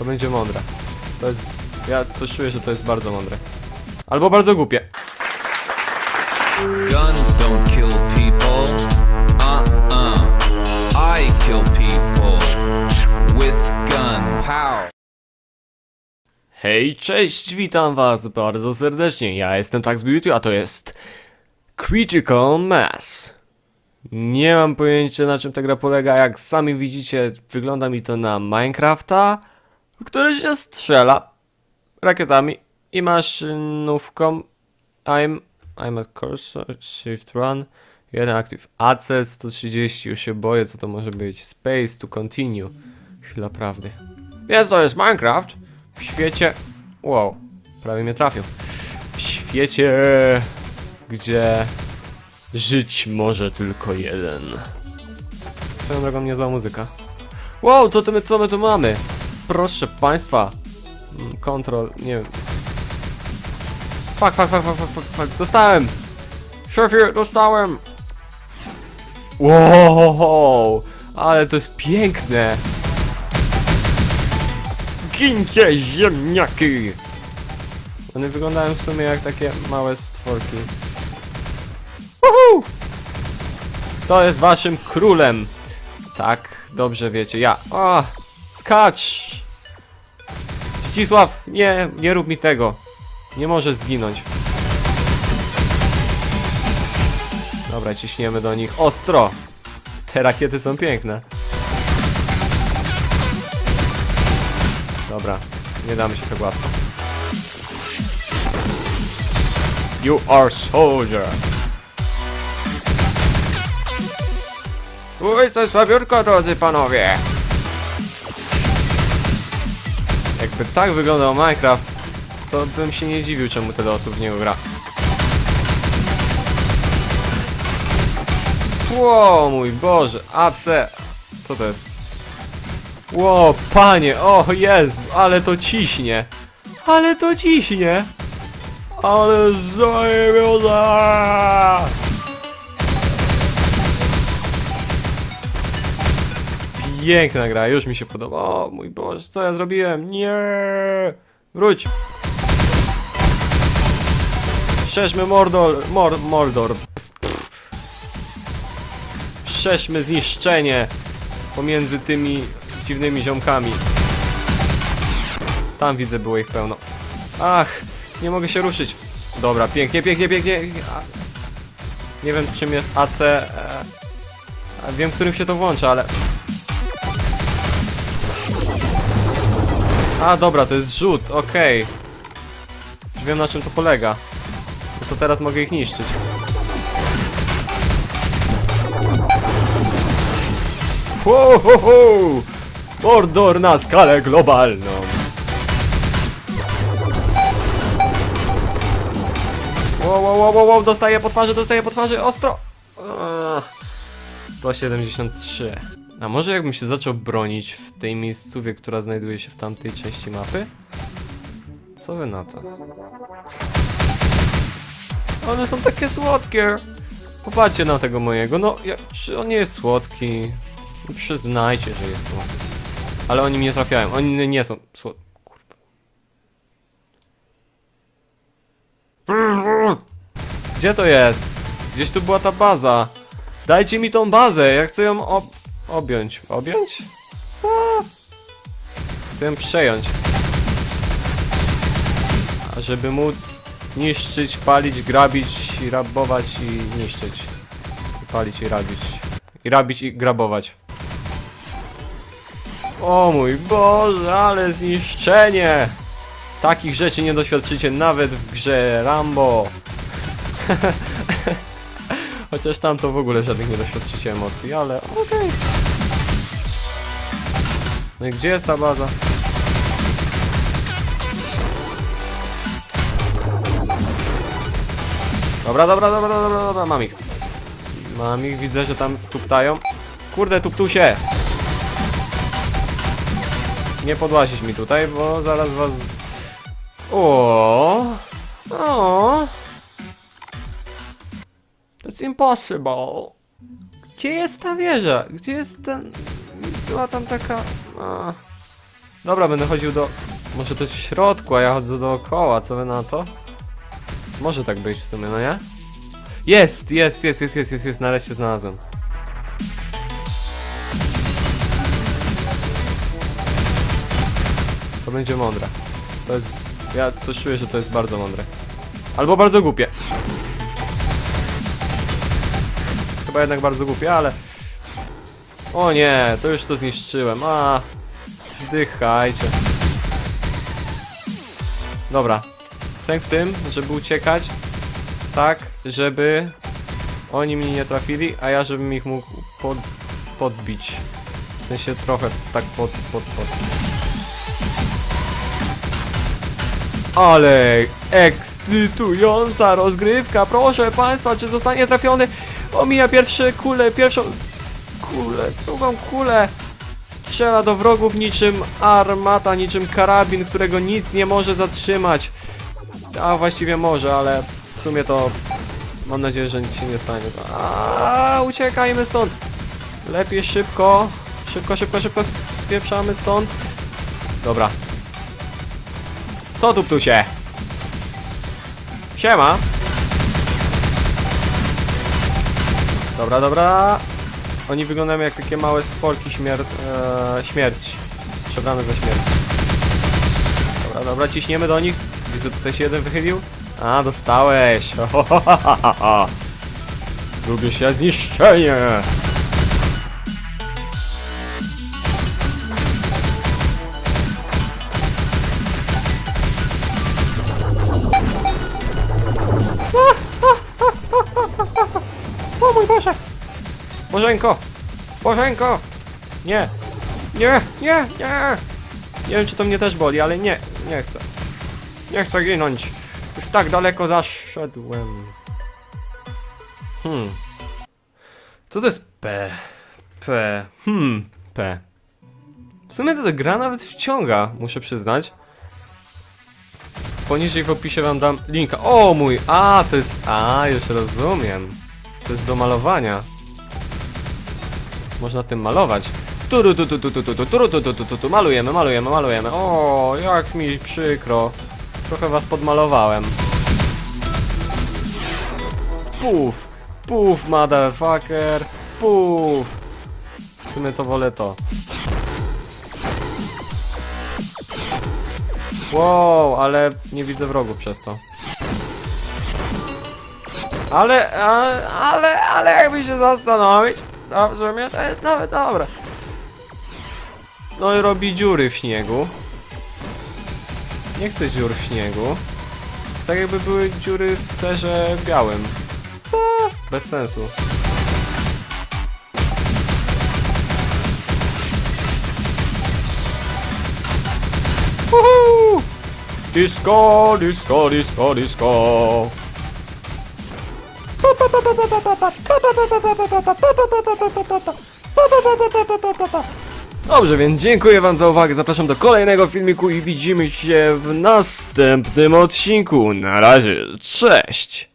To będzie mądre. To jest... Ja coś czuję, że to jest bardzo mądre. Albo bardzo głupie. Guns don't kill people. Uh-uh. I kill people with gun. Pow. Hej, cześć, witam was bardzo serdecznie. Ja jestem Tax Beauty, a to jest Critical Mass. Nie mam pojęcia na czym ta gra polega, jak sami widzicie, wygląda mi to na Minecrafta, w który się strzela rakietami i maszynówką. I'm, I'm at cursor, shift run, jeden active AC 130, już się boję co to może być, space to continue, chwila prawdy. Więc to jest Minecraft w świecie, wow, prawie mnie trafił, w świecie, gdzie żyć może tylko jeden. Swoją drogą niezła muzyka. Wow, co, to my, co my tu mamy? Proszę państwa. Mm, Kontrol, nie wiem. Fuck, fuck, fuck, fuck, fuck, dostałem! Szefie, dostałem! Wow, ale to jest piękne! Gincie ziemniaki! One wyglądają w sumie jak takie małe stworki. Woohoo! Kto jest waszym królem? Tak, dobrze wiecie, ja. O, skacz! Ścisław, nie, nie rób mi tego. Nie może zginąć. Dobra, ciśniemy do nich ostro. Te rakiety są piękne. Dobra, nie damy się tak łatwo. You are soldier. Uj, co słabiutko, drodzy panowie. Jakby tak wyglądał Minecraft, to bym się nie dziwił, czemu tyle osób w niego gra. Ło, mój Boże, AC. Co to jest? Ło, panie, o Jezu, ale to ciśnie. Ale to ciśnie. Ale zajebiona! Piękna gra, już mi się podoba. O mój Boże, co ja zrobiłem? Nie! Wróć! Szerzmy Mordor, mor, Mordor. Szerzmy zniszczenie pomiędzy tymi dziwnymi ziomkami. Tam widzę, było ich pełno. Ach, nie mogę się ruszyć. Dobra, pięknie, pięknie, pięknie. Nie wiem czym jest AC. E, wiem, którym się to włącza, ale... A, dobra, to jest rzut, okej. Już wiem na czym to polega. To teraz mogę ich niszczyć. Ho, ho, ho! Mordor na skalę globalną. Wow, wow, wow, wow, dostaję po twarzy, dostaję po twarzy, ostro! Ach, 173. A może jakbym się zaczął bronić w tej miejscówie, która znajduje się w tamtej części mapy? Co wy na to? One są takie słodkie! Popatrzcie na tego mojego, no, ja, czy on nie jest słodki? No, przyznajcie, że jest słodki. Ale oni mnie trafiają, oni nie są słodki. Gdzie to jest? Gdzieś tu była ta baza. Dajcie mi tą bazę, ja chcę ją ob objąć. Objąć? Co? Chcę ją przejąć. A żeby móc niszczyć, palić, grabić, i rabować i niszczyć. I palić i rabić. I rabić i grabować. O mój Boże, ale zniszczenie! Takich rzeczy nie doświadczycie nawet w grze Rambo. Chociaż tam to w ogóle żadnych nie doświadczycie emocji, ale okej. No i gdzie jest ta baza? Dobra, dobra, dobra, dobra, dobra, mam ich. Mam ich, widzę, że tam tuptają. Kurde, tuptusie! Nie podłazić mi tutaj, bo zaraz was... O, o. That's impossible. Gdzie jest ta wieża? Gdzie jest ten... Była tam taka... A... Dobra, będę chodził do... Może to jest w środku, a ja chodzę dookoła, co wy na to? Może tak być w sumie, no nie? Jest, jest, jest, jest, jest, jest, jest, nareszcie znalazłem. To będzie mądre. To jest... Ja coś czuję, że to jest bardzo mądre. Albo bardzo głupie. Chyba jednak bardzo głupie, ale... O nie, to już to zniszczyłem. A, Zdychajcie. Dobra. Sęk w tym, żeby uciekać. Tak, żeby oni mnie nie trafili, a ja żebym ich mógł pod, podbić. W sensie trochę tak pod, pod, pod. Ale ekscytująca rozgrywka, proszę państwa, czy zostanie trafiony? Omija pierwsze kule, pierwszą kulę, drugą kulę. Strzela do wrogów niczym armata, niczym karabin, którego nic nie może zatrzymać. A właściwie może, ale w sumie to mam nadzieję, że nic się nie stanie. A uciekajmy stąd. Lepiej szybko. Szybko, szybko, szybko spieprzamy stąd. Dobra. Co tu ptusie? Siema. Dobra, dobra. Oni wyglądają jak takie małe stworki śmier e, śmierć. Przebrane za śmierć. Dobra, dobra, ciśniemy do nich. Widzę, tutaj się jeden wychylił. A, dostałeś. Lubię się zniszczenie. Bożenko! Bożenko! Nie! Nie! Nie! Nie! Nie wiem, czy to mnie też boli, ale nie, nie chcę. Nie chcę ginąć. Już tak daleko zaszedłem. Hmm. Co to jest P? P. Hmm. P. W sumie to ta gra nawet wciąga, muszę przyznać. Poniżej w opisie wam dam linka. O mój! A, to jest... A, już rozumiem. To jest do malowania. Można tym malować. Turu tu tu tu tu tu tu turu tu tu tu tu tu malujemy, malujemy, malujemy. O, jak mi przykro. Trochę was podmalowałem. Puf, puf, motherfucker, puf. W sumie to wolę to. Wow, ale nie widzę wrogów przez to. Ale, ale, ale, jakby się zastanowić, dobrze mnie to jest nawet dobre. No i robi dziury w śniegu. Nie chcę dziur w śniegu. Tak jakby były dziury w serze białym. Co? Bez sensu. Disco, disco, disco, disco. Dobrze, więc dziękuję wam za uwagę, zapraszam do kolejnego filmiku i widzimy się w następnym odcinku. Na razie, cześć!